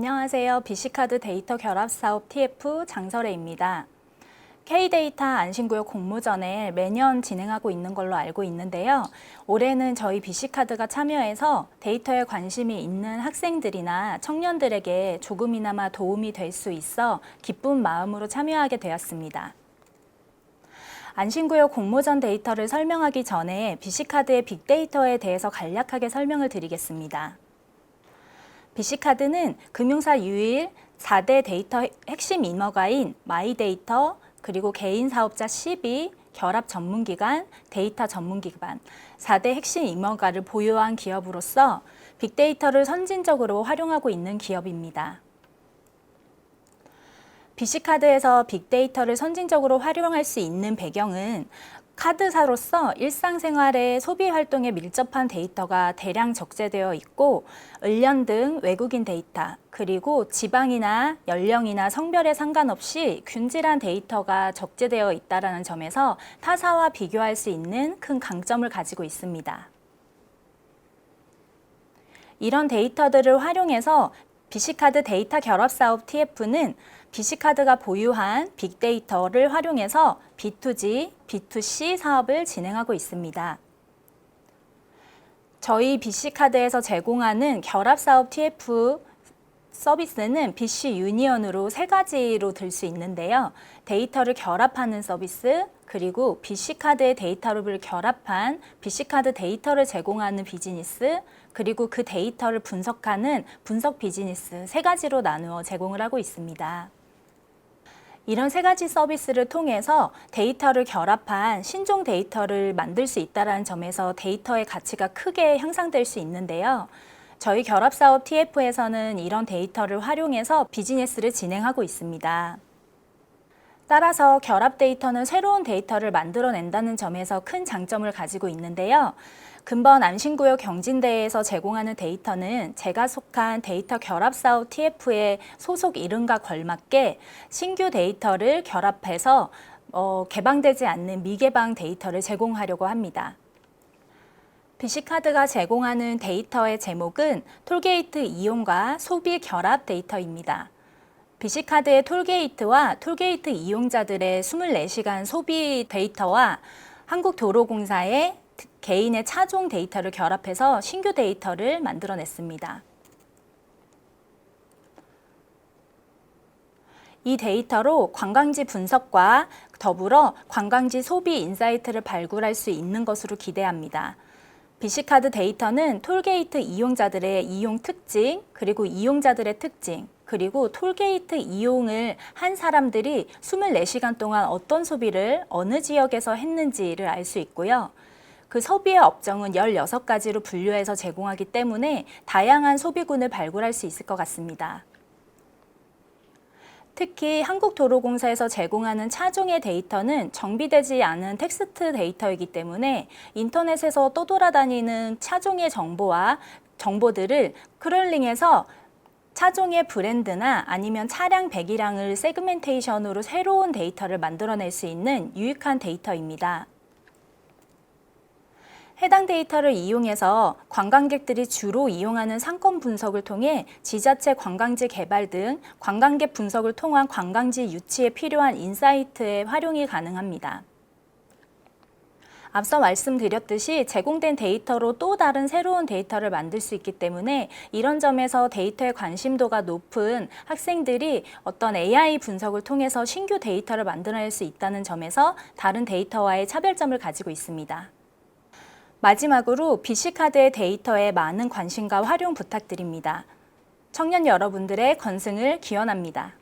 안녕하세요. BC카드 데이터 결합 사업 TF 장설혜입니다. K데이터 안심구역 공모전을 매년 진행하고 있는 걸로 알고 있는데요. 올해는 저희 BC카드가 참여해서 데이터에 관심이 있는 학생들이나 청년들에게 조금이나마 도움이 될 수 있어 기쁜 마음으로 참여하게 되었습니다. 안심구역 공모전 데이터를 설명하기 전에 BC카드의 빅데이터에 대해서 간략하게 설명을 드리겠습니다. BC카드는 금융사 유일 4대 데이터 핵심 인허가인 마이데이터, 그리고 개인 사업자 12, 결합 전문기관, 데이터 전문기관, 4대 핵심 인허가를 보유한 기업으로서 빅데이터를 선진적으로 활용하고 있는 기업입니다. BC카드에서 빅데이터를 선진적으로 활용할 수 있는 배경은 카드사로서 일상생활의 소비 활동에 밀접한 데이터가 대량 적재되어 있고 을련 등 외국인 데이터 그리고 지방이나 연령이나 성별에 상관없이 균질한 데이터가 적재되어 있다는 점에서 타사와 비교할 수 있는 큰 강점을 가지고 있습니다. 이런 데이터들을 활용해서 BC카드 데이터 결합 사업 TF는 BC카드가 보유한 빅데이터를 활용해서 B2G, B2C 사업을 진행하고 있습니다. 저희 BC카드에서 제공하는 결합 사업 TF 서비스는 BC 유니언으로 세 가지로 들 수 있는데요. 데이터를 결합하는 서비스, 그리고 BC카드의 데이터를 결합한 BC카드 데이터를 제공하는 비즈니스, 그리고 그 데이터를 분석하는 분석 비즈니스 세 가지로 나누어 제공을 하고 있습니다. 이런 세 가지 서비스를 통해서 데이터를 결합한 신종 데이터를 만들 수 있다는 점에서 데이터의 가치가 크게 향상될 수 있는데요. 저희 결합사업 TF에서는 이런 데이터를 활용해서 비즈니스를 진행하고 있습니다. 따라서 결합 데이터는 새로운 데이터를 만들어낸다는 점에서 큰 장점을 가지고 있는데요. 근본 안심구역 경진대에서 제공하는 데이터는 제가 속한 데이터 결합 사업 TF의 소속 이름과 걸맞게 신규 데이터를 결합해서 어, 개방되지 않는 미개방 데이터를 제공하려고 합니다. BC카드가 제공하는 데이터의 제목은 톨게이트 이용과 소비 결합 데이터입니다. BC카드의 톨게이트와 톨게이트 이용자들의 24시간 소비 데이터와 한국도로공사의 개인의 차종 데이터를 결합해서 신규 데이터를 만들어냈습니다. 이 데이터로 관광지 분석과 더불어 관광지 소비 인사이트를 발굴할 수 있는 것으로 기대합니다. BC카드 데이터는 톨게이트 이용자들의 이용 특징, 그리고 이용자들의 특징, 그리고 톨게이트 이용을 한 사람들이 24시간 동안 어떤 소비를 어느 지역에서 했는지를 알 수 있고요. 그 소비의 업종은 16가지로 분류해서 제공하기 때문에 다양한 소비군을 발굴할 수 있을 것 같습니다. 특히 한국도로공사에서 제공하는 차종의 데이터는 정비되지 않은 텍스트 데이터이기 때문에 인터넷에서 떠돌아다니는 차종의 정보와 정보들을 크롤링해서 차종의 브랜드나 아니면 차량 배기량을 세그멘테이션으로 새로운 데이터를 만들어낼 수 있는 유익한 데이터입니다. 해당 데이터를 이용해서 관광객들이 주로 이용하는 상권 분석을 통해 지자체 관광지 개발 등 관광객 분석을 통한 관광지 유치에 필요한 인사이트의 활용이 가능합니다. 앞서 말씀드렸듯이 제공된 데이터로 또 다른 새로운 데이터를 만들 수 있기 때문에 이런 점에서 데이터에 관심도가 높은 학생들이 어떤 AI 분석을 통해서 신규 데이터를 만들어낼 수 있다는 점에서 다른 데이터와의 차별점을 가지고 있습니다. 마지막으로 BC카드의 데이터에 많은 관심과 활용 부탁드립니다. 청년 여러분들의 건승을 기원합니다.